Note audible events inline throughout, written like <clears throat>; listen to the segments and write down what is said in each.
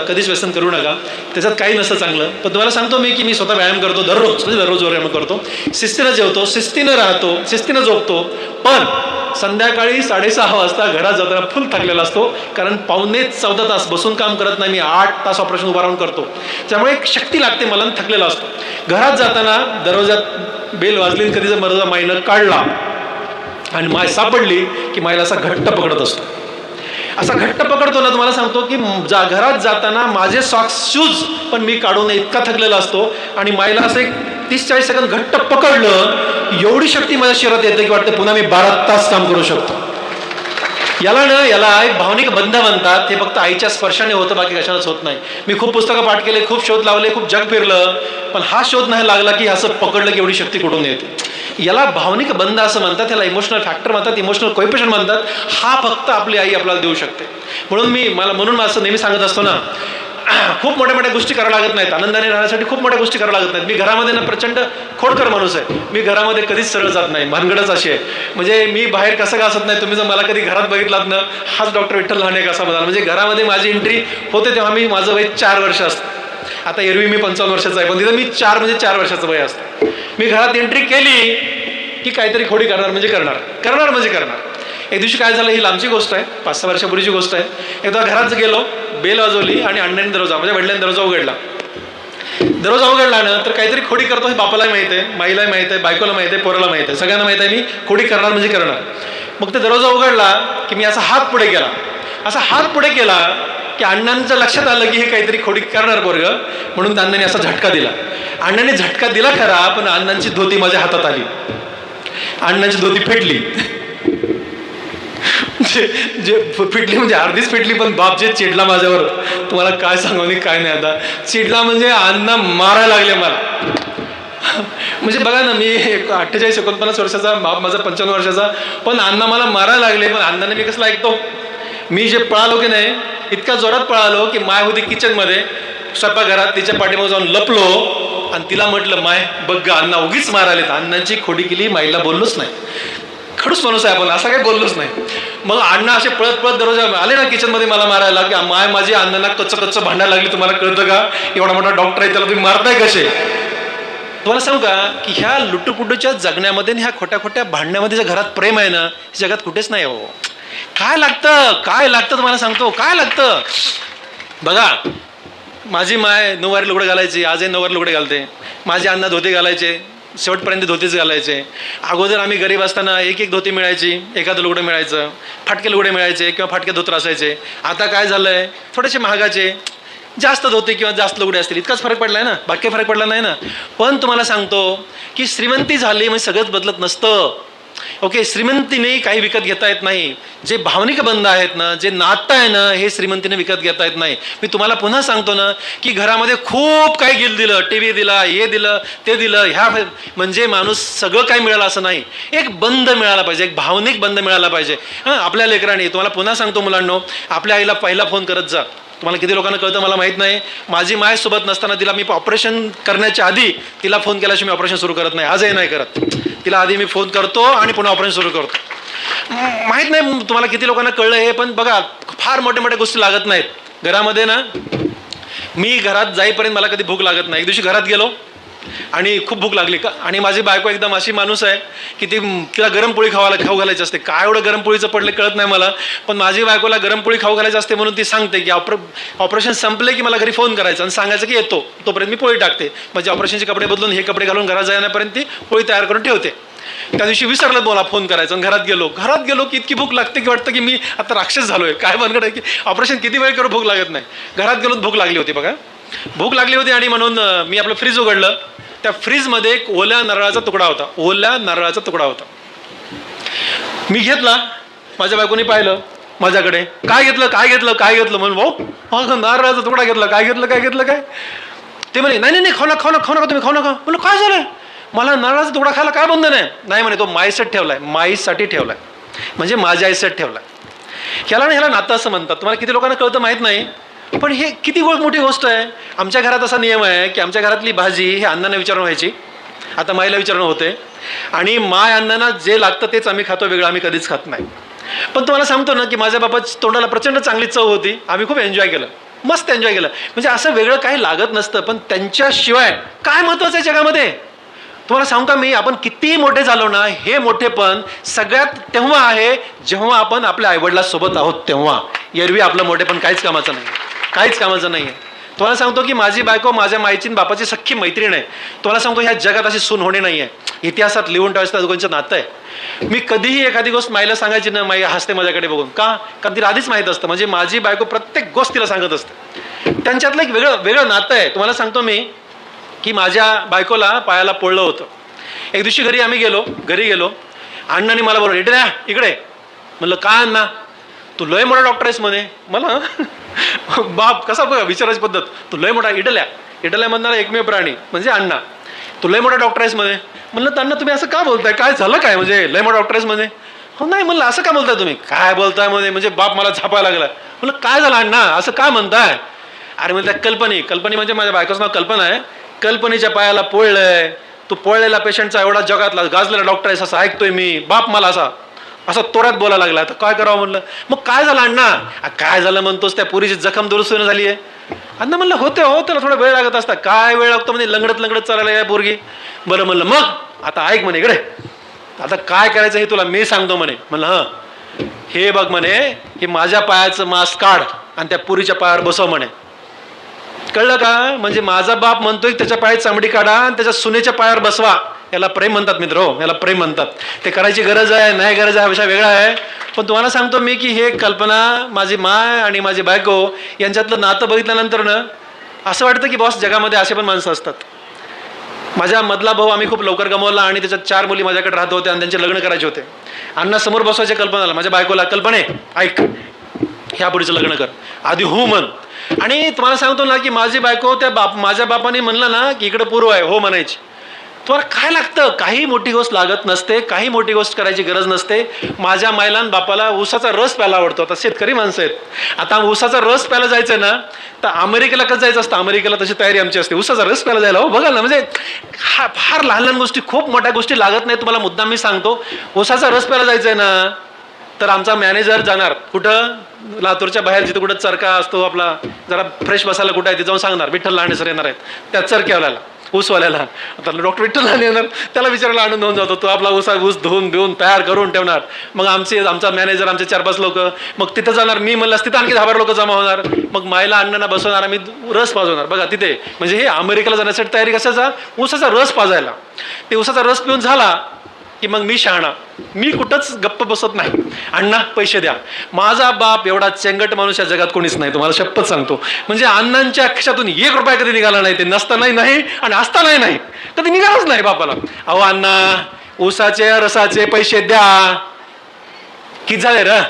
कधीच व्यसन करू नका. त्याच्यात काही नसतं चांगलं. पण तुम्हाला सांगतो मी की मी स्वतः व्यायाम करतो दररोज. म्हणजे दररोज व्यायाम करतो. शिस्तीनं जेवतो शिस्तीनं राहतो शिस्तीनं झोपतो. पण संध्याकाळी साडेसहा वाजता घरात जाताना फुल थकलेला असतो. कारण पावणे चौदा तास बसून काम करत नाही. मी आठ तास ऑपरेशन उभा राहून करतो. त्यामुळे एक शक्ती लागते मला थकलेला असतो. घरात जाताना दरवाजात बेल वाजली कधी जर मरजा माईनं काढला आणि माय सापडली की मायला असा घट्ट पकडत असतो. असा घट्ट पकडतो ना तुम्हाला सांगतो की जा घरात जाताना माझे सॉक्स शूज पण मी काढून इतका थकलेला असतो आणि मायला असं एक तीस चाळीस सेकंद घट्ट पकडलं एवढी शक्ती माझ्या शरीरात येते की वाटतं पुन्हा मी बारा तास काम करू शकतो. याला ना याला एक भावनिक बंध म्हणतात ते फक्त आईच्या स्पर्शाने होतं बाकी कशालाच होत नाही. मी खूप पुस्तकं पाठ केले खूप शोध लावले खूप जग फिरलं पण हा शोध नाही लागला की असं पकडलं की एवढी शक्ती कुठून येते? याला भावनिक बंध असं म्हणतात त्याला इमोशनल फॅक्टर म्हणतात इमोशनल कोइपेशन म्हणतात. हा फक्त आपली आई आपल्याला देऊ शकते. म्हणून मी मला म्हणून असं नेहमी सांगत असतो ना <clears throat> खूप मोठ्या मोठ्या गोष्टी कराव्या लागत नाहीत. आनंदाने राहण्यासाठी खूप मोठ्या गोष्टी कराव्या लागत नाहीत. मी घरामध्ये ना प्रचंड खोडकर माणूस आहे. मी घरामध्ये कधीच सरळ जात नाही. भानगडच अशी आहे. म्हणजे मी बाहेर कसं का असत नाही तुम्ही जर मला कधी घरात बघितलात ना हाच डॉक्टर विठ्ठल लहाने कसा म्हणाला म्हणजे घरामध्ये माझी एंट्री होते तेव्हा मी माझं वय चार वर्ष असतं. आता एरवी मी पंचावन्न वर्षाचा आहे पण तिथं मी चार म्हणजे चार वर्षाचं वय असतं. मी घरात एंट्री केली की काहीतरी खोडी करणार म्हणजे करणार. करणार म्हणजे करणार. एक दिवशी काय झालं ही लांबची गोष्ट आहे पाच सहा वर्षापूर्वीची गोष्ट आहे. एकदा घरात गेलो बेल वाजवली आणि अण्णांनी दरवाजा म्हणजे वडिलांनी दरवाजा उघडला. दरवाजा उघडला ना तर काहीतरी खोडी करतो हे बापालाही माहीत आहे माईलाही माहीत आहे बायकोला माहीत आहे पोराला माहीत आहे. सगळ्यांना माहीत आहे मी खोडी करणार म्हणजे करणार. मग ते दरवाजा उघडला की मी असा हात पुढे केला. असा हात पुढे केला की अण्णांच्या लक्षात आलं की हे काहीतरी खोडी करणार पोरग म्हणून अण्णांनी असा झटका दिला. अण्णाने झटका दिला खरा पण अण्णांची धोती माझ्या हातात आली. अण्णांची धोती फेटली. जे जे फिटली म्हणजे अर्धीच फिटली पण बाप जे चिडला माझ्यावर तुम्हाला काय सांगू आणि काय नाही आता. चिडला म्हणजे अण्णा मारायला लागले मला. म्हणजे बघा ना मी एक अठ्ठेचाळीस एकोणपन्नास वर्षाचा बाप माझा पंच्याण्णव वर्षाचा पण अण्णा मला मारायला लागले पण अण्णाने मी कसं ऐकतो मी जे पळालो की नाही इतका जोरात पळालो की माय होती किचनमध्ये. स्वयंपाकघरात तिच्या पाठीमागे जाऊन लपलो आणि तिला म्हटलं माय बघ ग अण्णा उगीच मारायले अण्णांची खोडी केली माईला बोललोच नाही. खडूस माणूस आहे आपण असं काही बोललोच नाही. मग अण्णा असे पळत पळत दरवाजा आले ना किचनमध्ये मला मारायला की माय माझी अण्णांना कच्च कच्च भांडायला लागली. तुम्हाला कळतं का? एवढा मोठा डॉक्टर आहे त्याला तुम्ही मारताय कसे? तुम्हाला सांगू का की ह्या लुटूपुटूच्या जगण्यामध्ये ह्या खोट्या खोट्या भांडण्यामध्ये जे घरात प्रेम आहे ना हे जगात कुठेच नाही हो. काय लागतं? काय लागतं तुम्हाला सांगतो? काय लागतं? बघा माझी माय नऊवारी लुगडं घालायची आजही नऊवारी लुगडे घालते. माझे अण्णा धोती घालायचे शेवटपर्यंत धोतीच घालायचे. अगोदर आम्ही गरीब असताना एक एक धोती मिळायची एखादं लुगडं मिळायचं फाटके लुगडे मिळायचे किंवा फाटके धोतर असायचे. आता काय झालं आहे थोडेसे महागाचे जास्त धोते किंवा जास्त लुगडे असतील. इतकाच फरक पडला आहे ना? बाकी फरक पडला नाही ना? पण तुम्हाला सांगतो की श्रीमंती झाली म्हणजे सगळंच बदलत नसतं. ओके श्रीमंतीने काही विकत घेता येत नाही. जे भावनिक बंध आहेत ना जे नातं आहे ना हे श्रीमंतीने विकत घेता येत नाही. मी तुम्हाला पुन्हा सांगतो ना की घरामध्ये खूप काही गिल दिलं टी व्ही दिला हे दिलं ते दिलं ह्या म्हणजे माणूस सगळं काही मिळालं असं नाही. एक बंध मिळाला पाहिजे एक भावनिक बंध मिळाला पाहिजे. हां आपल्या लेकरांनी तुम्हाला पुन्हा सांगतो मुलांनो आपल्या आईला पहिला फोन करत जा. तुम्हाला किती लोकांना कळतं मला माहीत नाही. माझी माय सोबत नसताना तिला मी ऑपरेशन करण्याच्या आधी तिला फोन केल्याशिवाय मी ऑपरेशन सुरू करत नाही. आजही नाही करत. तिला आधी मी फोन करतो आणि पुन्हा ऑपरेशन सुरू करतो. माहीत नाही तुम्हाला किती लोकांना कळलं हे पण बघा फार मोठ्या मोठ्या गोष्टी लागत नाहीत. घरामध्ये ना मी घरात जाईपर्यंत मला कधी भूक लागत नाही. एक दिवशी घरात गेलो आणि खूप भूक लागली. का आणि माझी बायको एकदम अशी माणूस आहे की ती तिला गरम पोळी खावायला खाऊ घालायची असते. काय एवढं गरम पोळीचं पडलं कळत नाही मला. पण माझी बायकोला गरम पोळी खाऊ घालायची असते म्हणून ती सांगते की ऑपर ऑपरेशन संपले की मला घरी फोन करायचा. आणि सांगायचं की येतो. तोपर्यंत मी पोळी टाकते. म्हणजे ऑपरेशनचे कपडे बदलून हे कपडे घालून घरात जाण्यापर्यंत ती पोळी तयार करून ठेवते. त्या दिवशी विसरलं मला फोन करायचं आणि घरात गेलो. घरात गेलो की इतकी भूक लागते की वाटतं की मी आता राक्षस झालोय. काय बनगड आहे की ऑपरेशन किती वेळ करू? भूक लागत नाही. घरात गेलो भूक लागली होती बघा. भूक लागली होती आणि म्हणून मी आपलं फ्रीज उघडलं. त्या फ्रीजमध्ये एक ओल्या नारळाचा तुकडा होता. ओल्या नारळाचा तुकडा होता. मी घेतला. माझ्या बायकोनी पाहिलं. माझ्याकडे काय घेतलं? काय घेतलं? काय घेतलं? म्हणून हो, भाऊ हा नारळाचा तुकडा घेतला. काय घेतलं? काय घेतलं? काय? ते म्हणे नाही नाही नाही खाऊ नका खाऊ नका खाऊ नका तुम्ही खाऊ नका. म्हणलं काय झालं? मला नारळाचा तुकडा खायला काय बंधन आहे? नाही म्हणे तो माईसाठी ठेवलाय. माईसाठी ठेवलाय. म्हणजे माझ्या आईसाठी ठेवलाय. ह्याला ना ह्याला नातं असं म्हणतात. तुम्हाला किती लोकांना कळतं माहीत नाही. पण हे किती गो मोठी गोष्ट आहे. आमच्या घरात असा नियम आहे की आमच्या घरातली भाजी हे अण्णांना विचारून व्हायची. आता माईला विचारणं होते आणि माय अण्णांना जे लागतं तेच आम्ही खातो वेगळं आम्ही कधीच खात नाही. पण तुम्हाला सांगतो ना की माझ्या बाबा तोंडाला प्रचंड चांगली चव होती. आम्ही खूप एन्जॉय केलं. मस्त एन्जॉय केलं. म्हणजे असं वेगळं काही लागत नसतं पण त्यांच्याशिवाय काय महत्त्वाचं आहे जगामध्ये? तुम्हाला सांगू का मी आपण कितीही मोठे झालो ना हे मोठेपण सगळ्यात तेव्हा आहे जेव्हा आपण आपल्या आईवडिलासोबत आहोत तेव्हा. एरवी आपलं मोठेपण काहीच कामाचं नाही. काहीच कामाचं नाही आहे तुम्हाला सांगतो की माझी बायको माझ्या माईची बापाची सख्खी मैत्रीण आहे. तुम्हाला सांगतो ह्या जगात अशी सून होणे नाही आहे इतिहासात लिहून ठेवायचं दोघांचं नातं आहे. मी कधीही एखादी गोष्ट माईला सांगायची ना माई हसते माझ्याकडे बघून. का? कारण तिला आधीच माहीत असतं. म्हणजे माझी बायको प्रत्येक गोष्ट तिला सांगत असते. त्यांच्यातलं एक वेगळं वेगळं नातं आहे. तुम्हाला सांगतो मी की माझ्या बायकोला पायाला पोळलं होतं. एक दिवशी घरी आम्ही गेलो घरी गेलो. अण्णाने मला बरोबर इकडे या, इकडे. म्हणलं काय अण्णा? तू लय मोठा डॉक्टर आहेस म्हणे. मला? बाप कसा बघा विचारायची पद्धत. तू लय मोठा इटल्या इटल्या म्हणणारा एकमेव प्राणी म्हणजे अण्णा. तू लय मोठा डॉक्टर आहेस म्हणे. म्हणलं तर अण्णा तुम्ही असं का बोलताय? काय झालं काय? म्हणजे लय मोठा डॉक्टर आहेस म्हणे. हो नाही म्हणलं असं का बोलताय तुम्ही? काय बोलताय म्हणे? म्हणजे बाप मला झापायला लागला. म्हणलं काय झालं अण्णा? असं का म्हणताय? अरे म्हणजे कल्पनी. कल्पनी म्हणजे माझ्या बायकोचं नाव कल्पना आहे. कल्पनीच्या पायाला पोळलंय. तू पोळलेला पेशंटचा एवढा जगातला गाजलेला डॉक्टर आहेस असं ऐकतोय मी. बाप मला असा. असं तोऱ्यात बोलायला लागला. तर काय करावं म्हणलं? मग काय झालं अण्णा? काय झालं म्हणतोस? त्या पुरीची जखम दुरुस्त न झाली आहे अण्णा म्हणलं होते हो त्याला थोडा वेळ लागत असता. काय वेळ लागतो म्हणजे लंगडत लंगडत चालायला या पोरगी. बरं म्हणलं मग आता ऐक म्हणे इकडे. आता काय करायचं हे तुला मी सांगतो म्हणे. म्हणलं हं. हे बघ म्हणे हे माझ्या पायाचं मास्क काढ आणि त्या पुरीच्या पायावर बसव म्हणे. कळलं का? म्हणजे माझा बाप म्हणतोय त्याच्या पायात चांबडी काढा आणि त्याच्या सुनेच्या पायावर बसवा. याला प्रेम म्हणतात मित्र हो याला प्रेम म्हणतात. ते करायची गरज आहे नाही गरज आहे हा विषय वेगळा आहे. पण तुम्हाला सांगतो मी की हे कल्पना माझी माय आणि माझी बायको यांच्यातलं नातं बघितल्यानंतर ना असं वाटतं की बॉस जगामध्ये असे पण माणसं असतात. माझ्या मधला भाऊ आम्ही खूप लवकर गमावला आणि त्याच्यात चार मुली माझ्याकडे राहत होत्या आणि त्यांचे लग्न करायचे होते. अण्णा समोर बसवायच्या कल्पनाला माझ्या बायकोला कल्पने ऐक ह्या पुढचं लग्न कर. आधी हो म्हण. आणि तुम्हाला सांगतो ना की माझी बायको त्या बाप माझ्या बापाने म्हणलं ना की इकडे पूर्व आहे हो म्हणायची. तुम्हाला काय लागतं? काही मोठी गोष्ट लागत नसते काही मोठी गोष्ट करायची गरज नसते. माझ्या मायलान बापाला ऊसाचा रस प्यायला आवडतो. आता शेतकरी माणसं आहेत. आता ऊसाचा रस प्यायला जायचं ना तर अमेरिकेला कसं जायचं असतं? अमेरिकेला तशी तयारी आमची असते. ऊसाचा रस प्यायला जायला. हो बघा ना म्हणजे हा फार लहान लहान गोष्टी खूप मोठ्या गोष्टी लागत नाही तुम्हाला मुद्दाम मी सांगतो. ऊसाचा रस प्यायला जायचं आहे ना तर आमचा मॅनेजर जाणार. कुठं? लातूरच्या बाहेर जिथं कुठं चरका असतो आपला. जरा फ्रेश बसायला कुठं आहे ते जाऊन सांगणार. विठ्ठल लहाने सर येणार आहेत. त्या चरक्यावाल्याला ऊसवाल्याला. आता डॉक्टर विठ्ठल लहाने येणार. त्याला विचारायला आणून होऊन जातो. तो आपला ऊसा ऊस धुवून बिवून तयार करून ठेवणार. मग आमचे आमचा मॅनेजर आमचे चार पाच लोक. मग तिथं जाणार. मी म्हणलं तिथं आणखी दहा बारा लोक जमा होणार. मग मायला अण्णांना बसवणार. आम्ही रस पाजवणार. बघा तिथे. म्हणजे हे अमेरिकेला जाण्यासाठी तयारी कशाचा? ऊसाचा रस पाजायला. ते ऊसाचा रस पिऊन झाला. की मग मी शहाणा. मी कुठंच गप्प बसत नाही. अण्णा पैसे द्या. माझा बाप एवढा चेंगट माणूस या जगात कोणीच नाही. तुम्हाला शपथ सांगतो. म्हणजे अण्णांच्या अक्षातून एक रुपया कधी निघाला नाही. ते नसतानाही नाही आणि असतानाही नाही. कधी निघालाच नाही बापाला. अहो अण्णा ऊसाचे रसाचे पैसे द्या. किती झाले र?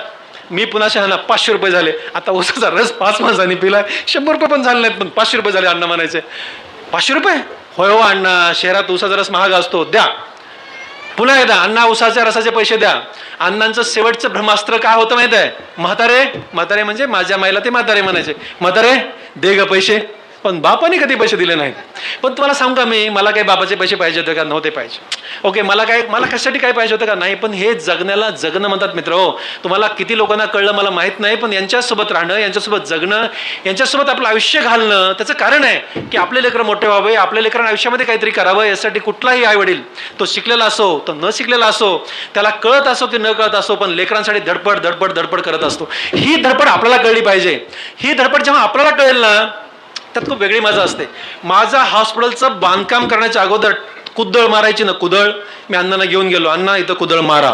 मी पुन्हा शहाणा. पाचशे रुपये झाले. आता ऊसाचा रस पाच माणसांनी पिलाय. शंभर रुपये पण झाले नाहीत पण पाचशे रुपये झाले अण्णा म्हणायचे. पाचशे रुपये? होय हो अण्णा. शहरात ऊसाचा रस महाग असतो. द्या. पुन्हा एकदा अण्णा उसाच्या रसाचे पैसे द्या. अण्णांचं शेवटचं ब्रह्मास्त्र काय होतं माहीत आहे? म्हातारे म्हातारे म्हणजे माझ्या माईला ते म्हातारे म्हणायचे. म्हातारे दे ग पैसे. पण बापाने कधी पैसे दिले नाहीत. पण तुम्हाला सांगू का मी मला काही बाबाचे पैसे पाहिजे होते का? नव्हते पाहिजे. ओके मला काय मला कशासाठी काय पाहिजे होतं का? नाही पण हे जगण्याला जगणं म्हणतात मित्र हो. तुम्हाला किती लोकांना कळलं मला माहीत नाही पण यांच्यासोबत राहणं यांच्यासोबत जगणं यांच्यासोबत आपलं आयुष्य घालणं त्याचं कारण आहे की आपले लेकरं मोठे व्हावे आपल्या लेकरांना आयुष्यामध्ये काहीतरी करावं यासाठी कुठलाही आईवडील तो शिकलेला असो तो न शिकलेला असो त्याला कळत असो की न कळत असो पण लेकरांसाठी धडपड धडपड धडपड करत असतो. ही धडपड आपल्याला कळली पाहिजे. ही धडपड जेव्हा आपल्याला कळेल ना त्यात खूप वेगळी मजा असते. माझा हॉस्पिटलचं बांधकाम करण्याच्या अगोदर कुदळ मारायची ना कुदळ. मी अण्णांना घेऊन गेलो अण्णा इथं कुदळ मारा.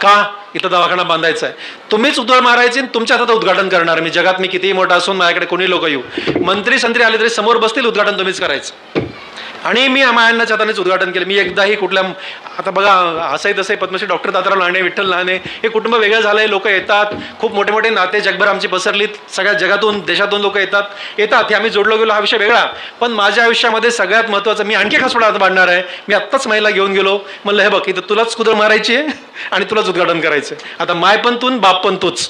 का? इथं दवाखाना बांधायचा आहे तुम्हीच उदळ मारायचे आणि तुमच्या हातात उद्घाटन करणार. मी जगात मी कितीही मोठा असून माझ्याकडे कोणी लोक येऊ. मंत्री संत्री आले तरी समोर बसतील उद्घाटन तुम्हीच करायचं. आणि मी मायांनाच्या हातानेच उद्घाटन केलं. मी एकदाही कुठल्या आता बघा असंही तसंही पद्मश्री डॉक्टर दादाराव लाणे विठ्ठल लाणे हे कुटुंब वेगळं झालंय लोक येतात. खूप मोठे मोठे नाते जगभर आमची पसरलीत. सगळ्या जगातून देशातून लोक येतात. येतात हे आम्ही जोडलो गेलो हा विषय वेगळा. पण माझ्या आयुष्यामध्ये सगळ्यात महत्त्वाचं मी आणखी खासोडा हात मांडणार आहे. मी आत्ताच महिला घेऊन गेलो. म्हणलं हे बघ इथं तुलाच कुदळ मारायची आहे आणि तुलाच उद्घाटन करायचं आहे. आता माय पण तून बाप पण तूच.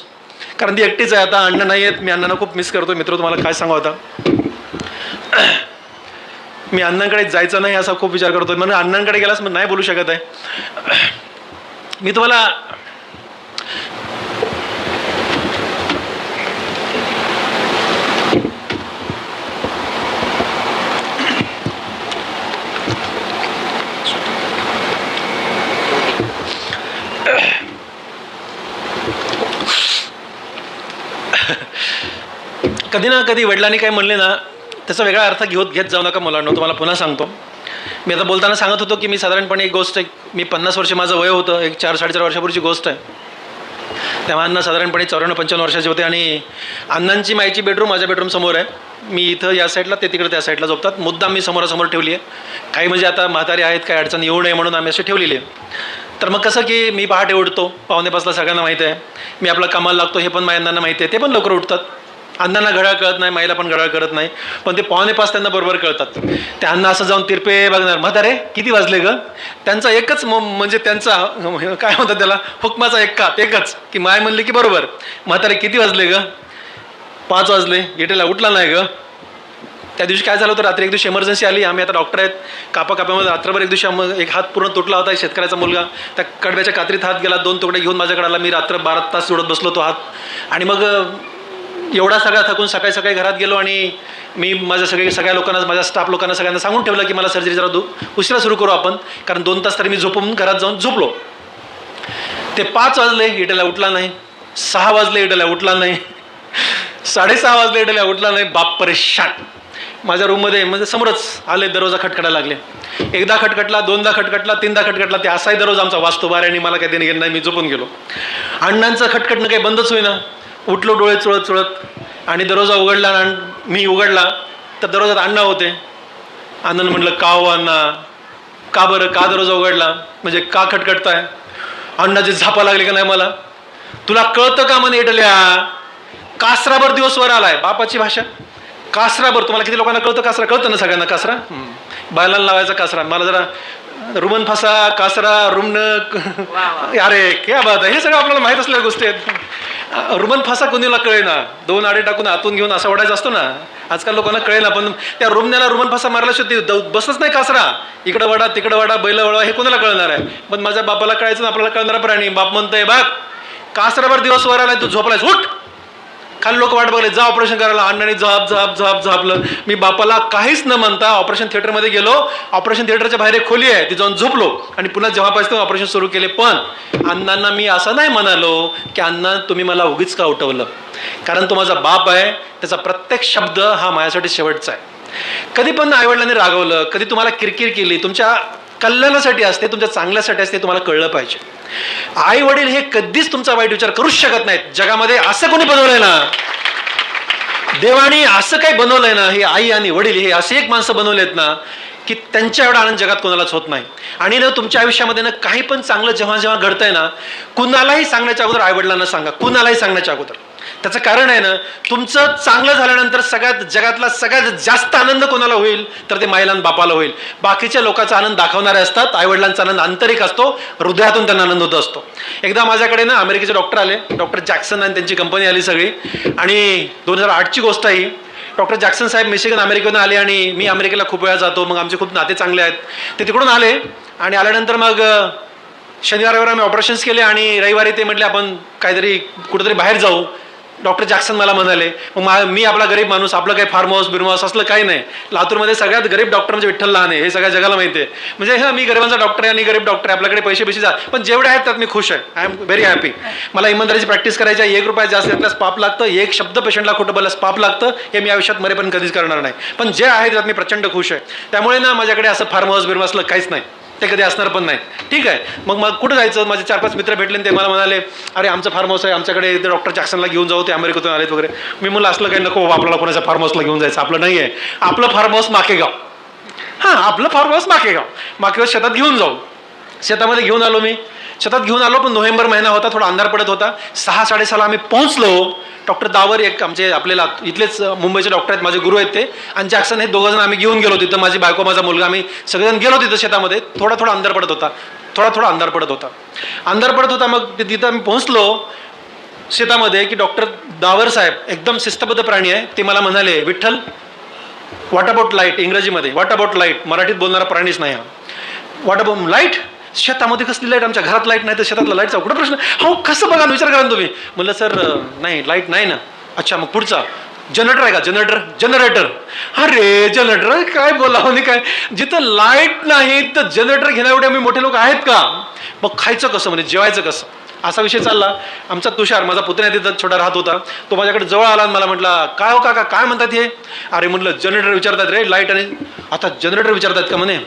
कारण ती एकटीच आहे आता अण्णा नाही आहेत मी अण्णांना खूप मिस करतो मित्र तुम्हाला काय सांगू आता? मी अण्णांकडे जायचं नाही असा खूप विचार करतो म्हणून अण्णांकडे गेलास मग नाही बोलू शकत आहे. मी तुम्हाला कधी ना कधी वडिलांनी काय म्हणले ना त्याचा वेगळा अर्थ घेऊन घेत जाऊ नका मुलांना तुम्हाला पुन्हा सांगतो. मी आता बोलताना सांगत होतो की मी साधारणपणे एक गोष्ट एक मी पन्नास वर्ष माझं वय होतं एक चार साडेचार वर्षापूर्वीची गोष्ट आहे. तेव्हा अण्णा साधारणपणे चौऱ्याण्णव पंच्याण्णव वर्षाचे होते आणि अण्णांची माईची बेडरूम माझ्या बेडरूम समोर आहे. मी इथं या साईडला ते तिकडे त्या साईडला झोपतात. मुद्दाम मी समोरासमोर ठेवली आहे. काही म्हणजे आता म्हातारे आहेत काही अडचण येऊ नये म्हणून आम्ही अशी ठेवलेली आहे. तर मग कसं की मी पहाटे उठतो पावणे पाचला सगळ्यांना माहीत आहे. मी आपला कामाला लागतो हे पण माझ्या माहिती आहे ते पण लवकर उठतात. अण्णांना घड्याळ कळत नाही माईला पण घड्याळ कळत नाही. पण ते पावणे पाच त्यांना बरोबर कळतात. ते अण्णा असं जाऊन तिरपे बघणार म्हातारे किती वाजले ग? त्यांचा एकच म- म्हणजे त्यांचा काय म्हणतात त्याला हुकमाचा एक कात एकच की माय म्हणले की बरोबर. म्हातारे किती वाजले ग? पाच वाजले गेटेला उठला नाही ग. त्या दिवशी काय झालं होतं रात्री एक दिवशी इमर्जन्सी आली आम्ही आता डॉक्टर आहेत. कापा काप्यामध्ये रात्रभर एक दिवशी एक हात पूर्ण तुटला होता शेतकऱ्याचा मुलगा. त्या कडव्याच्या कात्रीत हात गेला दोन तुकडे घेऊन माझ्याकडे आला. मी रात्र बारा तास जोडत बसलो तो हात. आणि मग एवढा सगळा थकून सकाळी सकाळी घरात गेलो आणि मी माझ्या सगळे सगळ्या लोकांना माझ्या स्टाफ लोकांना सगळ्यांना सांगून ठेवलं की मला सर्जरी जरा दु उशिरा सुरू करू आपण. कारण दोन तास तरी मी झोपून घरात जाऊन झोपलो. ते पाच वाजले इटल्या उठला नाही. सहा वाजले इडल्या उठला नाही. साडेसहा वाजले इटल्या उठला नाही. बाप परेशान. माझ्या रूममध्ये म्हणजे समोरच आले दरवाजा खटखटायला लागले. एकदा खटखटला दोनदा खटखटला तीनदा खटखटला ते असाही दररोज आमचा वाचतो बाऱ्याने मला काही देणं गेलं नाही मी झोपून गेलो. अण्णांचं खटखटणं काही बंदच होईना. उठलो डोळे चुळत चुळत आणि दरवाजा उघडला आणि मी उघडला तर दरवाजात अण्णा होते. अण्णानं म्हटलं का हो अण्णा? का बरं? का दरवाजा उघडला? म्हणजे का खटखटताय? अण्णाचे झापा लागले का नाही मला? तुला कळतं का म्हणे इटल्या? कासराभर दिवस वर आलाय बापाची भाषा. कासराभर तुम्हाला किती लोकांना कळतं? कासरा कळतं ना सगळ्यांना? कासरा? बायलांना लावायचा कासरा. मला जरा रुमन फासा कासरा रुमन अरे क्या बात आहे. हे सगळं आपल्याला माहीत असलेल्या गोष्टी आहेत. रुमन फासा कोणीला कळेना? दोन आडे टाकून आतून घेऊन असा ओढायचा असतो ना? आजकाल लोकांना कळेना पण त्या रुमण्याला रुमन फासा मारला शेवटी बसच नाही कासरा. इकडं वडा तिकडं वडा बैल वडा हे कोणाला कळणार आहे? पण माझ्या बापाला कळायचं ना आपल्याला कळणारा प्राणी. बाप म्हणतोय बाग कासराभर दिवस वर आलाय तू झोपलायस. उठ. खाली लोक वाट बघले जा ऑपरेशन करायला. अण्णाने झाप झाप झाप झापलं मी बापाला काहीच न म्हणता ऑपरेशन थिएटरमध्ये गेलो. ऑपरेशन थिएटरच्या बाहेर एक खोली आहे ती जाऊन झोपलो. आणि पुन्हा जेव्हा पाहिजे ऑपरेशन सुरू केले पण अण्णांना मी असं नाही म्हणालो की अण्णा तुम्ही मला उगीच का उठवलं? कारण तो माझा बाप आहे त्याचा प्रत्येक शब्द हा माझ्यासाठी शेवटचा आहे. कधी पण आईवडिलांनी रागवलं कधी तुम्हाला किरकिर केली तुमच्या कल्याणासाठी असते तुमच्या चांगल्यासाठी असते तुम्हाला कळलं पाहिजे. आई वडील हे कधीच तुमचा वाईट विचार करूच शकत नाहीत. जगामध्ये असं कोणी बनवलंय ना? देवाने असं काही बनवलंय ना हे आई आणि वडील हे असे एक माणसं बनवलेत ना की त्यांच्या एवढा आनंद जगात कोणालाच होत नाही. आणि ना तुमच्या आयुष्यामध्ये ना काही पण चांगलं जेव्हा जेव्हा घडतंय ना कुणालाही सांगण्याच्या अगोदर आईवडिलांना सांगा कुणालाही सांगण्याच्या अगोदर. त्याचं कारण आहे ना तुमचं चांगलं झाल्यानंतर सगळ्यात जगातला सगळ्यात जास्त आनंद कोणाला होईल? तर ते माईला बापाला होईल. बाकीच्या लोकांचा आनंद दाखवणारे असतात आईवडिलांचा आनंद आंतरिक असतो हृदयातून त्यांना आनंद होत असतो. एकदा माझ्याकडे ना अमेरिकेचे डॉक्टर आले. डॉक्टर जॅक्सन आणि त्यांची कंपनी आली सगळी. आणि दोन हजार आठची गोष्ट आहे डॉक्टर जॅक्सन साहेब मिशिगन अमेरिकेतून आले आणि मी अमेरिकेला खूप वेळा जातो. मग आमचे खूप नाते चांगले आहेत. ते तिकडून आले आणि आल्यानंतर मग शनिवार रविवार आम्ही ऑपरेशन्स केले आणि रविवारी ते म्हटले आपण काहीतरी कुठेतरी बाहेर जाऊ. डॉक्टर जॅक्सन मला म्हणाले मग मा मी आपला गरीब माणूस आपलं काही फार्म हाऊस बिर्म हाऊस असलं काही नाही. लातूरमध्ये सगळ्यात गरीब डॉक्टर म्हणजे विठ्ठल लहान आहे हे सगळ्या जगाला माहिती आहे. म्हणजे हा मी गरिबांचा डॉक्टर आहे आणि गरीब डॉक्टर आहे आपल्याकडे पैसे पैसे जात पण जेवढे आहेत त्यात मी खुश आहे. आय एम व्हेरी हॅपी मला इमानदारीची प्रॅक्टिस करायची आहे. एक रुपया जास्त घेतल्यास पाप लागतं. एक शब्द पेशंटला खोटं बोलल्यास पाप लागतं. हे मी आयुष्यात मरेपर्यंत कधीच करणार नाही. पण जे आहे त्यात मी प्रचंड खुश आहे. त्यामुळे ना माझ्याकडे असं फार्म हाऊस बिर्म असलं काहीच नाही. ते कधी असणार पण नाही ठीक आहे. मग मग कुठं जायचं? माझे चार पाच मित्र भेटले आणि ते मला म्हणाले अरे आमचं फार्म हाऊस आहे. आमच्याकडे ते डॉक्टर जॅक्सनला घेऊन जाऊ. ते अमेरिकेतून आलेत वगैरे. मी म्हणलं असलं काही नको आपल्याला कोणाच्या फार्म हाऊसला घेऊन जायचं? आपलं नाही आहे आपलं फार्म हाऊस माकेगाव. हां आपलं फार्म हाऊस माकेगाव. माकेगाव शेतात घेऊन जाऊ. शेतामध्ये घेऊन आलो मी. शेतात घेऊन आलो पण नोव्हेंबर महिना होता थोडा अंधार पडत होता. सहा साडेसहाला आम्ही पोहोचलो. डॉक्टर दावर एक आमचे आपल्याला इथलेच मुंबईचे डॉक्टर आहेत माझे गुरु आहेत ते. आणि जॅक्सन हे दोघं जण आम्ही घेऊन गेलो तिथं. माझी बायको माझा मुलगा आम्ही सगळेजण गेलो तिथं शेतामध्ये. थोडा थोडा अंधार पडत होता. थोडा थोडा अंधार पडत होता. अंधार पडत होता मग ते- तिथं आम्ही पोहोचलो शेतामध्ये की डॉक्टर दावर साहेब एकदम शिस्तबद्ध प्राणी आहे. ते मला म्हणाले विठ्ठल वॉट अबाउट लाइट इंग्रजीमध्ये वॉट अबाउट लाइट मराठीत बोलणारा प्राणीच नाही हा. वॉट अबाउट लाइट शेतामध्ये कसली लाइट आमच्या घरात लाइट नाही तर शेतातला लाईटचा कुठं प्रश्न? हो कसं बघा विचार करा ना तुम्ही. म्हणलं सर नाही लाइट नाही ना. अच्छा मग पुढचा. जनरेटर आहे का? जनरेटर जनरेटर अरे जनरेटर काय बोला नाही काय? जिथं लाइट नाही तर जनरेटर घेण्याएवढे आम्ही मोठे लोक आहेत का? मग खायचं कसं? म्हणजे जेवायचं कसं? असा विषय चालला. आमचा तुषार माझा पुतण्या तिथं छोटा राहत होता. तो माझ्याकडे जवळ आला आणि मला म्हटला काय हो काका काय म्हणतात हे? अरे म्हटलं जनरेटर विचारतात रे लाइट आणि आता जनरेटर विचारतात का? म्हणे.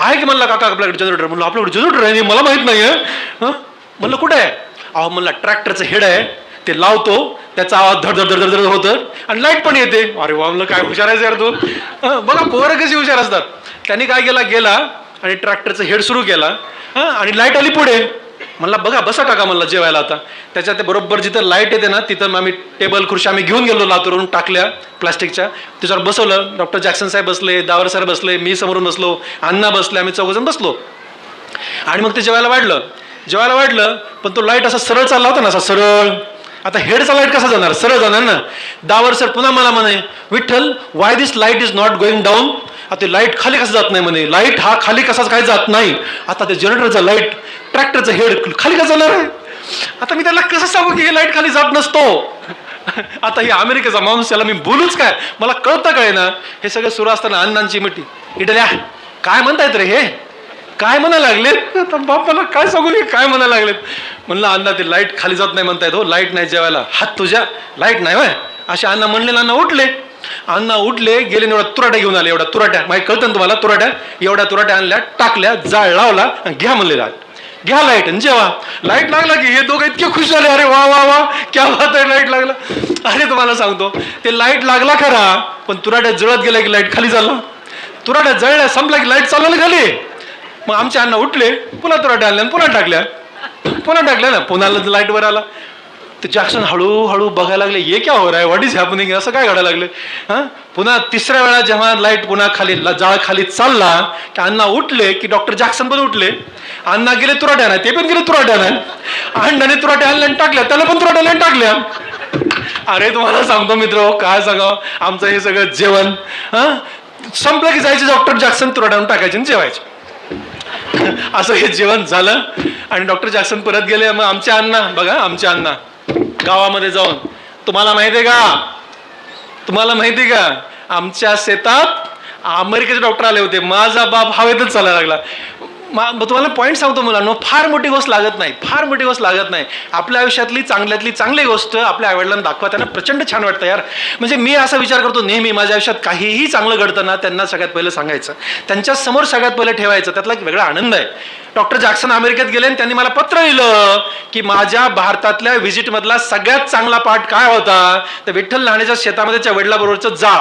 आहे की म्हणलं काका आपल्याकडे जनरेटर? म्हणलं आपल्याकडे जनरेटर आहे. मला माहीत नाही आहे. हं? म्हणलं कुठे आहे? अहो म्हणलं ट्रॅक्टरचं हेड आहे. ते लावतो त्याचा आवाज धड धड धड धड होतं आणि लाइट पण येते. अरे वा म्हणलं काय हुशार आहे यार तू. बघा पोरं कशी हुशार असतात. त्यांनी काय केला गेला आणि ट्रॅक्टरचं हेड सुरू केला. हां आणि लाइट आली पुढे. म्हणला बघा बसा टाका म्हणलं जेवायला आता. त्याच्यात ते बरोबर जिथं लाइट येते ना तिथं मग आम्ही टेबल खुर्शी आम्ही घेऊन गेलो लातूरून टाकल्या प्लास्टिकच्या त्याच्यावर बसवलं. डॉक्टर जॅक्सन साहेब बसले दावर साहेब बसले मी समोरून बसलो अण्णा बसले आम्ही चौघजण बसलो. आणि मग ते जेवायला वाढलं. जेवायला वाढलं पण तो लाइट असा सरळ चालला होता ना असा सरळ. आता हेडचा लाइट कसा जाणार? सरळ जाणार ना. दावर सर पुन्हा मला म्हणे Vitthal why this light is not going down आता लाइट खाली कसं जात नाही म्हणे. लाइट हा खाली कसाच काय जात नाही. आता ते जनरेटरचा लाइट ट्रॅक्टरचं हेड खाली का जाणार आहे? आता मी त्याला कसं सांगू की हे लाइट खाली जात नसतो? आता हे अमेरिकेचा माणूस त्याला मी बोलूच काय? मला कळतं काय ना? हे सगळं सुरू असताना अण्णांची मिठी. इटल्या काय म्हणतायत रे हे? काय म्हणा लागलेत? आता बाप मला काय सांगू मी? काय म्हणा लागलेत? म्हणलं अण्णा ते लाइट खाली जात नाही म्हणतायत हो. लाइट नाही जेवायला. हात तुझ्या. लाइट नाही वय असे अण्णा म्हणले अण्णा उठले. अण्णा उठले गेले एवढ्या एवढा तुराट्या घेऊन आले. एवढा तुराट्या. माहिती कळतं ना तुम्हाला? तुराट्या. एवढ्या तुराट्या आणल्या टाकल्या जाळ लावला आणि घ्या म्हणले लाइट घ्या लाइट आणि जेवा. लाइट लागला की हे दोघं इतके खुश झाले अरे वा वा वा क्या बात आहे लाइट लागला. अरे तुम्हाला सांगतो ते लाइट लागला खरा पण तुराड्या जळत गेला की लाइट खाली झाला तुराड्या जळल्या संपला की लाइट चालवलं खाली. मग आमचे अण्णा उठले पुन्हा तुराट्या आणल्या पुन्हा टाकल्या. पुन्हा टाकल्या ना पुन्हा लाइट वर आला. तर जॅक्सन हळूहळू बघायला लागले ये क्या हो रहा है? व्हॉट इज हॅपनिंग असं काय घडायला लागलं? हां? पुन्हा तिसऱ्या वेळा जेव्हा लाइट पुन्हा खाली जाळ खाली चालला की अण्णा उठले की डॉक्टर जॅक्सन पण उठले. अण्णा गेले तुराट्यानं ते पण गेले तुराट्यानं अण्णाने तुराट्या आणल्या टाकल्या त्याला पण तुराट्या आणल्या टाकल्या. अरे तुम्हाला सांगतो मित्र काय सांगा आमचं हे सगळं जेवण हां? संपलं की जायचे डॉक्टर जॅक्सन तुराट्यानं टाकायचे आणि जेवायचे. <laughs> असं हे जेवण झालं आणि डॉक्टर जॅक्सन परत गेले मग आमच्या अण्णा बघा आमच्या अण्णा. गावामध्ये जाऊन. तुम्हाला माहिती आहे का? तुम्हाला माहिती आहे का? आमच्या शेतात अमेरिकेचे डॉक्टर आले होते. माझा बाप हवेतच चालायला लागला. मा मग तुम्हाला पॉईंट सांगतो मुलांनो फार मोठी गोष्ट लागत नाही फार मोठी गोष्ट लागत नाही. आपल्या आयुष्यातली चांगल्यातली चांगली गोष्ट आपल्या आईवडिलांना दाखवा त्यांना प्रचंड छान वाटतं यार. म्हणजे मी असा विचार करतो नेहमी माझ्या आयुष्यात काहीही चांगलं घडतं ना त्यांना सगळ्यात पहिलं सांगायचं. त्यांच्यासमोर सगळ्यात पहिलं ठेवायचं त्यातला एक वेगळा आनंद आहे. डॉक्टर जॅक्सन अमेरिकेत गेले आणि त्यांनी मला पत्र लिहिलं की माझ्या भारतातल्या व्हिजिटमधला सगळ्यात चांगला पाठ काय होता? तर विठ्ठल लहाण्याच्या शेतामध्ये त्या वडिलाबरोबरचं जा.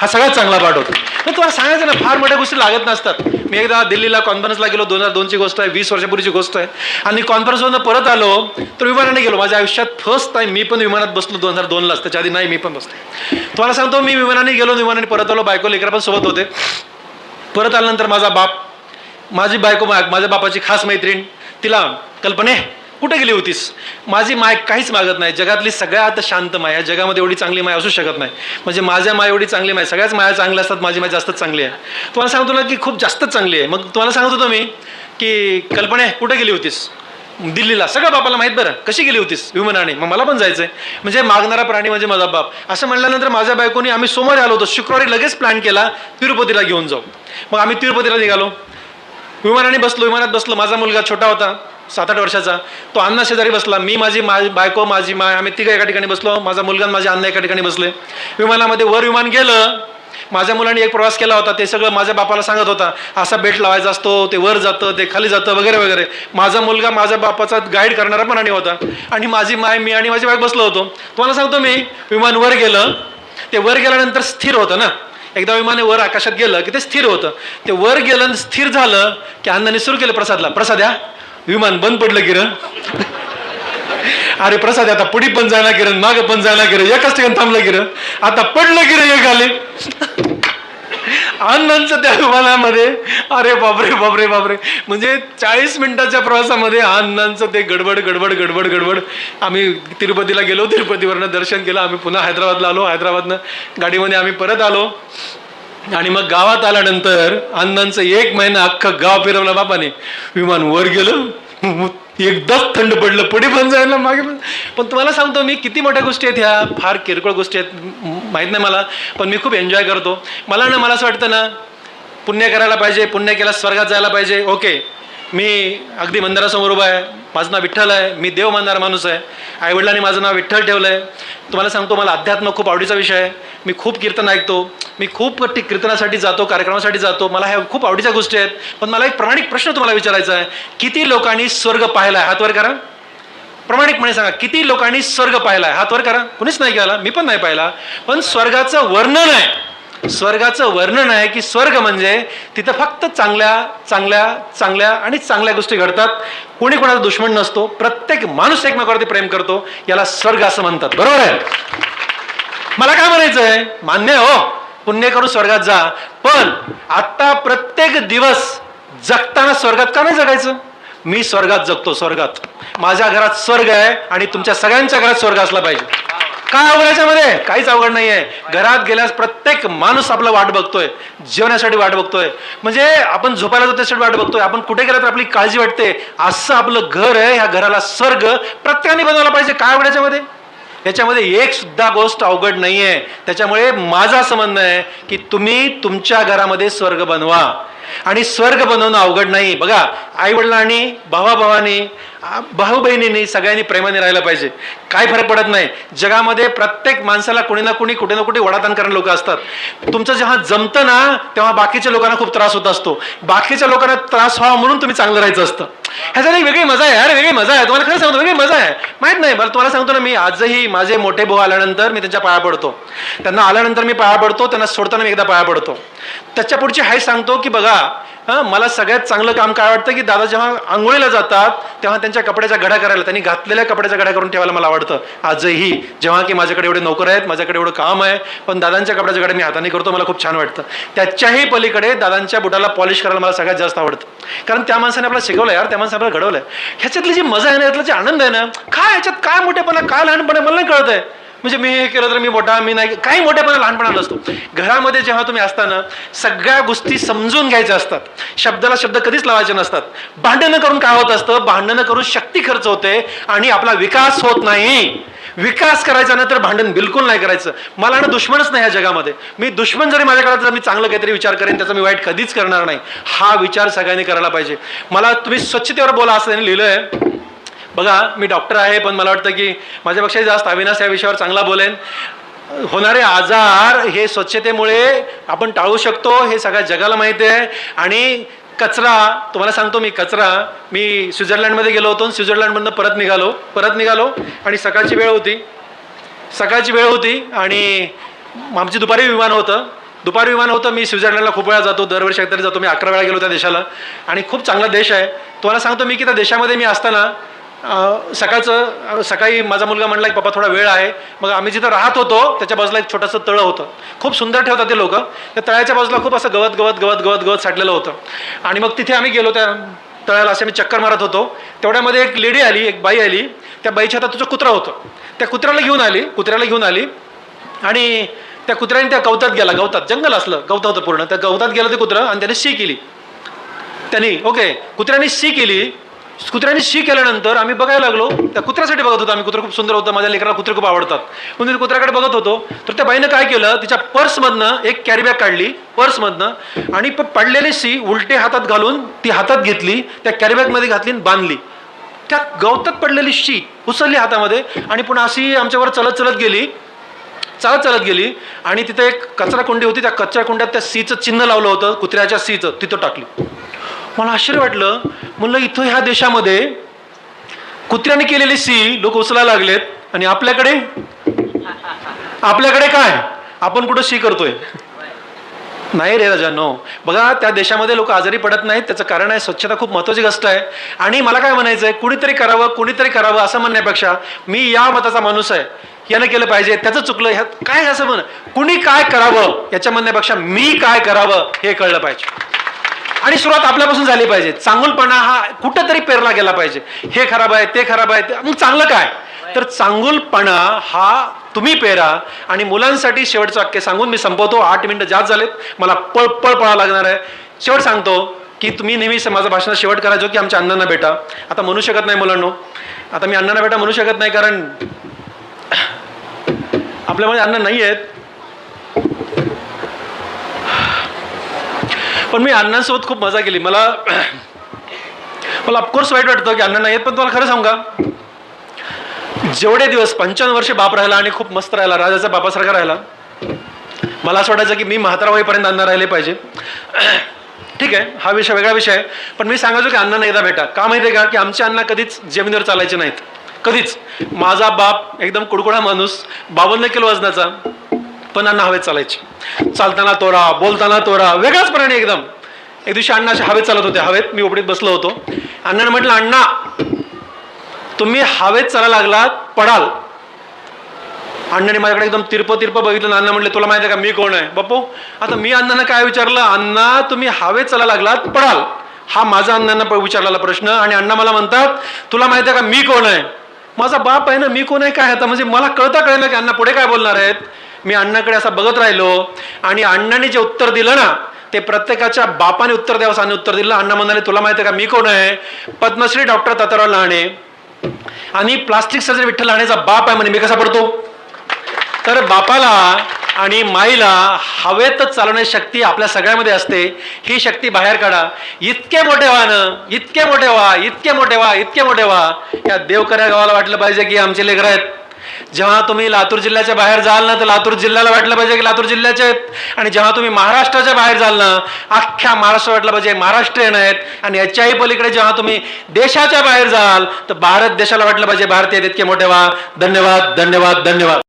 हा सगळ्यात चांगला पाठ होता. मग तुम्हाला सांगायचं ना फार मोठ्या गोष्टी लागत नसतात. मी एकदा दिल्लीला कॉन्फरन्सला गेलो दोन हजार दोनची गोष्ट आहे वीस वर्षापूर्वीची गोष्ट आहे. आणि कॉन्फरन्समधून परत आलो तर विमानाने गेलो. माझ्या आयुष्यात फर्स्ट टाईम मी पण विमानात बसलो दोन हजार दोनलाच. त्याच्या आधी नाही मी पण बसलो. तुम्हाला सांगतो मी विमानाने गेलो विमानाने परत आलो बायको लेकरा पण सोबत होते. परत आल्यानंतर माझा बाप माझी बायको माझ्या बापाची खास मैत्रीण तिला कल्पने कुठे गेली होतीस? माझी माय काहीच मागत नाही. जगातली सगळ्यात शांत माय. या जगामध्ये एवढी चांगली माय असू शकत नाही. म्हणजे माझ्या माय एवढी चांगली माय. सगळ्याच माया चांगल्या असतात माझी माय जास्तच चांगली आहे. तुम्हाला सांगतो ना की खूप जास्तच चांगली आहे. मग तुम्हाला सांगत होतो मी की कल्पने कुठे गेली होतीस? दिल्लीला. सगळं बापाला माहीत बरं. कशी गेली होतीस? विमानाने. मग मला पण जायचंय. म्हणजे मागणारा प्राणी म्हणजे माझा बाप. असं म्हणल्यानंतर माझ्या बायकोनी आम्ही सोमवारी आलो होतो. शुक्रवारी लगेच प्लॅन केला तिरुपतीला घेऊन जाऊ. मग आम्ही तिरुपतीला निघालो. विमानाने बसलो विमानात बसलो. माझा मुलगा छोटा होता सात आठ वर्षाचा. तो अण्णा शेजारी बसला. मी माझी माझी बायको माझी माय आम्ही तिघं एका ठिकाणी बसलो. माझा मुलगा आणि अण्णा एका ठिकाणी बसले. विमानामध्ये वर विमान गेलं. माझ्या मुलांनी एक प्रवास केला होता. ते सगळं माझ्या बापाला सांगत होता. असा बेट लावायचा असतो ते वर जातं ते खाली जातं वगैरे वगैरे. माझा मुलगा माझ्या बापाचा गाईड करणारा पण आणि होता. आणि माझी माय मी आणि माझी बाईक बसलो होतो. तुम्हाला सांगतो मी विमान वर गेलं. ते वर गेल्यानंतर स्थिर होतं ना. एकदा विमान वर आकाशात गेलं की ते स्थिर होतं. ते वर गेलं आणि स्थिर झालं की अण्णाने सुरू केलं प्रसादला. प्रसाद या विमान बंद पडलं किरण अरे प्रसाद आता पुढी पण जायला किरण माग पण जायला किरण एकाच ठिकाणी थांबलं किरण आता पडलं किरण एक आले. अण्णांचं त्या विमानामध्ये. अरे बापरे बापरे बापरे. म्हणजे चाळीस मिनिटाच्या प्रवासामध्ये अण्णांचं ते गडबड गडबड गडबड गडबड. आम्ही तिरुपतीला गेलो तिरुपतीवरनं दर्शन केलं. आम्ही पुन्हा हैदराबादला आलो. हैदराबादनं गाडीमध्ये आम्ही परत आलो. आणि मग गावात आल्यानंतर अण्णांचं एक महिना अख्खं गाव फिरवलं बापाने. विमान वर गेलं. <laughs> एकदाच थंड पडलं पुढे पण जायला मागे पण पण तुम्हाला सांगतो मी किती मोठ्या गोष्टी आहेत ह्या फार किरकोळ गोष्टी आहेत माहीत नाही मला पण मी खूप एन्जॉय करतो. मला ना मला असं वाटतं ना पुण्य करायला पाहिजे पुण्य केला स्वर्गात जायला पाहिजे. ओके मी अगदी मंदिरासमोर उभा आहे. माझं नाव विठ्ठल आहे. मी देव मानणारा माणूस आहे. आईवडिलांनी माझं नाव विठ्ठल ठेवलं आहे तुम्हाला सांगतो मला अध्यात्म खूप आवडीचा विषय आहे. मी खूप कीर्तन ऐकतो. मी खूप टी- कीर्तनासाठी जातो कार्यक्रमासाठी जातो. मला ह्या खूप आवडीच्या गोष्टी आहेत. पण मला एक प्रामाणिक प्रश्न तुम्हाला विचारायचा आहे. किती लोकांनी स्वर्ग पाहिला आहे हातवर करा. प्रामाणिकपणे सांगा किती लोकांनी स्वर्ग पाहिला आहे हातवर करा. कुणीच नाही केला. मी पण नाही पाहिला. पण स्वर्गाचं वर्णन आहे. स्वर्गाचं वर्णन आहे की स्वर्ग म्हणजे तिथं फक्त चांगल्या चांगल्या चांगल्या आणि चांगल्या गोष्टी घडतात. कोणी कोणाचा दुश्मन नसतो. प्रत्येक माणूस एकमेकावरती प्रेम करतो. याला स्वर्ग असं म्हणतात. बरोबर आहे? मला काय म्हणायचं आहे? मान्य हो. पुण्य करून स्वर्गात जा. पण आता प्रत्येक दिवस जगताना स्वर्गात का नाही जगायचं? मी स्वर्गात जगतो स्वर्गात. माझ्या घरात स्वर्ग आहे आणि तुमच्या सगळ्यांच्या घरात स्वर्ग असला पाहिजे. काय अवघड याच्यामध्ये? काहीच अवघड नाही आहे घरात गेल्यास प्रत्येक माणूस आपला वाट बघतोय. जेवण्यासाठी वाट बघतोय. म्हणजे आपण झोपायला जातो त्यासाठी वाट बघतोय. आपण कुठे गेलं तर आपली काळजी वाटते. असं आपलं घर आहे ह्या घराला स्वर्ग प्रत्येकाने बनवायला पाहिजे. काय अवघड याच्यामध्ये? याच्यामध्ये एक सुद्धा गोष्ट अवघड नाही आहे त्याच्यामुळे माझं असं म्हणणं आहे की तुम्ही तुमच्या घरामध्ये स्वर्ग बनवा. आणि स्वर्ग बनवणं अवघड नाही. बघा आई वडिलांनी भाऊ बहिणींनी सगळ्यांनी प्रेमाने राहायला पाहिजे. काय फरक पडत नाही. जगामध्ये प्रत्येक माणसाला कुणी ना कुणी कुठे ना कुठे वडादान करणारे लोक असतात. तुमचं जेव्हा जमतं ना तेव्हा बाकीच्या लोकांना खूप त्रास होत असतो. बाकीच्या लोकांना त्रास व्हावा म्हणून तुम्ही चांगलं राहायचं असतं. ह्याच्यात एक वेगळी मजा आहे अरे वेगळी मजा आहे. तुम्हाला खरं सांगतो वेगळी मजा आहे. माहीत नाही बरं तुम्हाला सांगतो ना मी आजही माझे मोठे भाऊ आल्यानंतर मी त्यांच्या पाया पडतो. त्यांना आल्यानंतर मी पाया पडतो त्यांना सोडताना मी एकदा पाया पडतो. त्याच्या पुढची हाय सांगतो की बघा हं, मला सगळ्यात चांगलं काम काय वाटतं की दादा जेव्हा आंघोळीला जातात तेव्हा त्यांच्या कपड्याच्या घडा करायला त्यांनी घातलेल्या कपड्याच्या घडा करून ठेवायला मला आवडतं. आजही जेव्हा की माझ्याकडे एवढे नोकर आहेत माझ्याकडे एवढं काम आहे पण दादांच्या कपड्याच्या घडा मी हाताने करतो मला खूप छान वाटतं. त्याच्याही पलीकडे दादांच्या बुटाला पॉलिश करायला मला सगळ्यात जास्त आवडतं. कारण त्या माणसाने आपल्याला शिकवलं यार त्या माणसाने आपल्याला घडवलं ह्याच्यातली जी मजा आहे ना यातला जे आनंद आहे ना काय ह्याच्यात काय मोठेपणा काय लहानपणा मला नाही कळत आहे म्हणजे मी हे केलं तर मी मोठा मी नाही काही मोठेपणा लहानपणा नसतो घरामध्ये जेव्हा तुम्ही असताना सगळ्या गोष्टी समजून घ्यायच्या असतात. शब्दाला शब्द कधीच लावायचे नसतात. भांडणं करून काय होत असतं? भांडणं करून शक्ती खर्च होते आणि आपला विकास होत नाही. विकास करायचा ना तर भांडण बिलकुल नाही करायचं. मला ना दुश्मनच नाही या जगामध्ये. मी दुश्मन जरी माझ्याकडे जर मी चांगलं काहीतरी विचार करेन त्याचा मी वाईट कधीच करणार नाही. हा विचार सगळ्यांनी करायला पाहिजे. मला तुम्ही स्वच्छतेवर बोला असं त्यांनी लिहिलं आहे बघा मी डॉक्टर आहे पण मला वाटतं की माझ्यापेक्षाही जास्त अविनाश या विषयावर चांगला बोलेन. होणारे आजार हे स्वच्छतेमुळे आपण टाळू शकतो हे सगळ्या जगाला माहिती आहे. आणि कचरा तुम्हाला सांगतो मी कचरा. मी स्वित्झर्लंडमध्ये गेलो होतो स्वित्झर्लंडमधनं परत निघालो. परत निघालो आणि सकाळची वेळ होती. सकाळची वेळ होती आणि आमची दुपारी विमान होतं. दुपारी विमान होतं मी स्वित्झर्लंडला खूप वेळा जातो. दरवर्षी तरी जातो. मी अकरा वेळा गेलो त्या देशाला. आणि खूप चांगला देश आहे. तुम्हाला सांगतो मी की त्या देशामध्ये मी असताना सकाळचं सकाळी माझा मुलगा म्हणला की पप्पा थोडा वेळ आहे. मग आम्ही जिथं राहत होतो त्याच्या बाजूला एक छोटंसं तळं होतं. खूप सुंदर ठेवतात ते लोक. त्या तळ्याच्या बाजूला खूप असं गवत गवत गवत गवत गवत साठलेलं होतं. आणि मग तिथे आम्ही गेलो त्या तळ्याला असे मी चक्कर मारत होतो. तेवढ्यामध्ये एक लेडी आली एक बाई आली. त्या बाईच्या हातात तुझं कुत्रा होतं. त्या कुत्र्याला घेऊन आली कुत्र्याला घेऊन आली. आणि त्या कुत्र्याने त्या गवतात गेला गवतात. जंगल असलं गवत होतं पूर्ण. त्या गवतात गेलं ते कुत्रं आणि त्याने शी केली. त्यांनी ओके कुत्र्याने शी केली. कुत्र्याने शी केल्यानंतर आम्ही बघायला लागलो त्या कुत्र्यासाठी बघत होतो आम्ही. कुत्रं खूप सुंदर होतं माझ्या लेकराला कुत्रे खूप आवडतात. म्हणून मी कुत्र्याकडे बघत होतो तर त्या बाईनं काय केलं तिच्या पर्समधनं एक कॅरीबॅग काढली पर्समधनं आणि प- पडलेली शी उलटे हातात घालून ती हातात घेतली त्या कॅरीबॅगमध्ये घातली आणि बांधली. त्या गवतात पडलेली शी उचलली हातामध्ये आणि पुन्हा अशी आमच्यावर चलत चलत गेली चालत चालत गेली आणि तिथे एक कचरा कुंडी होती त्या कचरा कुंड्यात त्या सीचं चिन्ह लावलं होतं कुत्र्याच्या सीचं तिथं टाकली. मला आश्चर्य वाटलं. म्हणलं इथं ह्या देशामध्ये कुत्र्याने केलेली सी लोक उचलायला लागलेत. आणि आपल्याकडे? आपल्याकडे काय? आपण कुठं सी करतोय? नाही रे राजा नो बघा त्या देशामध्ये लोक आजारी पडत नाहीत. त्याचं कारण आहे स्वच्छता खूप महत्वाची गोष्ट आहे. आणि मला काय म्हणायचं आहे कुणीतरी करावं कुणीतरी करावं असं म्हणण्यापेक्षा मी या मताचा माणूस आहे. यानं केलं पाहिजे त्याचं चुकलं ह्यात काय असं म्हण? कुणी काय करावं याच्या म्हणण्यापेक्षा मी काय करावं हे कळलं पाहिजे. आणि सुरुवात आपल्यापासून झाली पाहिजे. चांगुलपणा हा कुठंतरी पेरला गेला पाहिजे. हे खराब आहे ते खराब आहे मग चांगलं काय? तर चांगुलपणा हा तुम्ही पेरा आणि मुलांसाठी शेवटचं वाक्य सांगून मी संपवतो. आठ मिनिटं जास्त झालेत. मला पळ पळ लागणार आहे. शेवट सांगतो की तुम्ही नेहमी माझं भाषण शेवट करायचो की आमच्या अण्णांना भेटा. आता म्हणू शकत नाही मुलांनो. आता मी अण्णांना भेटा म्हणू शकत नाही कारण आपल्यामध्ये अन्न नाही आहेत पण मी अण्णांसोबत खूप मजा केली. मला <clears throat> मला ऑफकोर्स वाईट वाटतं की अण्णा नाही आहेत पण तुम्हाला खरं सांगा जेवढे दिवस पंचावन्न वर्षे बाप राहिला आणि खूप मस्त राहिला राजाचा बापासारखा राहिला मला असं वाटायचं की मी म्हातारा होईपर्यंत अण्णा राहिले पाहिजे. <clears throat> ठीक आहे हा विषय वेगळा विषय आहे पण मी सांगायचो की अण्णा नाही एकदा भेटा. का माहिती आहे का? की आमचे अण्णा कधीच जमिनीवर चालायचे नाहीत. कधीच. माझा बाप एकदम कुडकुडा माणूस बावन्न किलो वजनाचा. पण हवेत चालायची. चालताना तोरा बोलताना तोरा वेगळाच प्राणी एकदम. एक दिवशी अण्णा असे हवेत चालत होते हवेत. मी उपडीत बसलो होतो. अण्णाने म्हटलं अण्णा तुम्ही हवेत चालायला लागलात पडाल. अण्णाने माझ्याकडे एकदम तिरप तिरप बघितलं अण्णा म्हटले तुला माहिती आहे का मी कोण आहे? बापू आता मी अण्णांना काय विचारलं? अण्णा तुम्ही हवेत चालायला लागलात पडाल. हा माझा अण्णांना विचारलेला प्रश्न आणि अण्णा मला म्हणतात तुला माहिती आहे का मी कोण आहे? माझा बाप आहे ना मी कोण आहे काय आता म्हणजे मला कळता कळलं की अण्णा पुढे काय बोलणार आहेत. मी अण्णाकडे असा बघत राहिलो आणि अण्णाने जे उत्तर दिलं ना ते प्रत्येकाच्या बापाने उत्तर द्यावं आणि उत्तर दिलं. अण्णा म्हणाले तुला माहिती आहे का मी कोण आहे? पद्मश्री डॉक्टर ताताराव लहाणे. आणि प्लास्टिक सर्जन विठ्ठल लहाणेचा बाप आहे म्हणे मी कसा पडतो? तर बापाला आणि माईला हवेत चालवण्याची शक्ती आपल्या सगळ्यामध्ये असते. ही शक्ती बाहेर काढा. इतके मोठे व्हा ना इतके मोठे व्हा इतके मोठे व्हा इतके मोठे व्हा. या देवकऱ्या गावाला वाटलं पाहिजे की आमचे लेकर आहेत. जेव्हा तुम्ही लातूर जिल्ह्याच्या बाहेर जाल ना तर लातूर जिल्ह्याला वाटलं पाहिजे की लातूर जिल्ह्याचे आहेत. आणि जेव्हा तुम्ही महाराष्ट्राच्या बाहेर जाल ना अख्ख्या महाराष्ट्र वाटलं पाहिजे महाराष्ट्रीयन आहेत. आणि याच्याही पलीकडे जेव्हा तुम्ही देशाच्या बाहेर जाल तर भारत देशाला वाटलं पाहिजे भारतीय इतके मोठे व्हा धन्यवाद धन्यवाद धन्यवाद.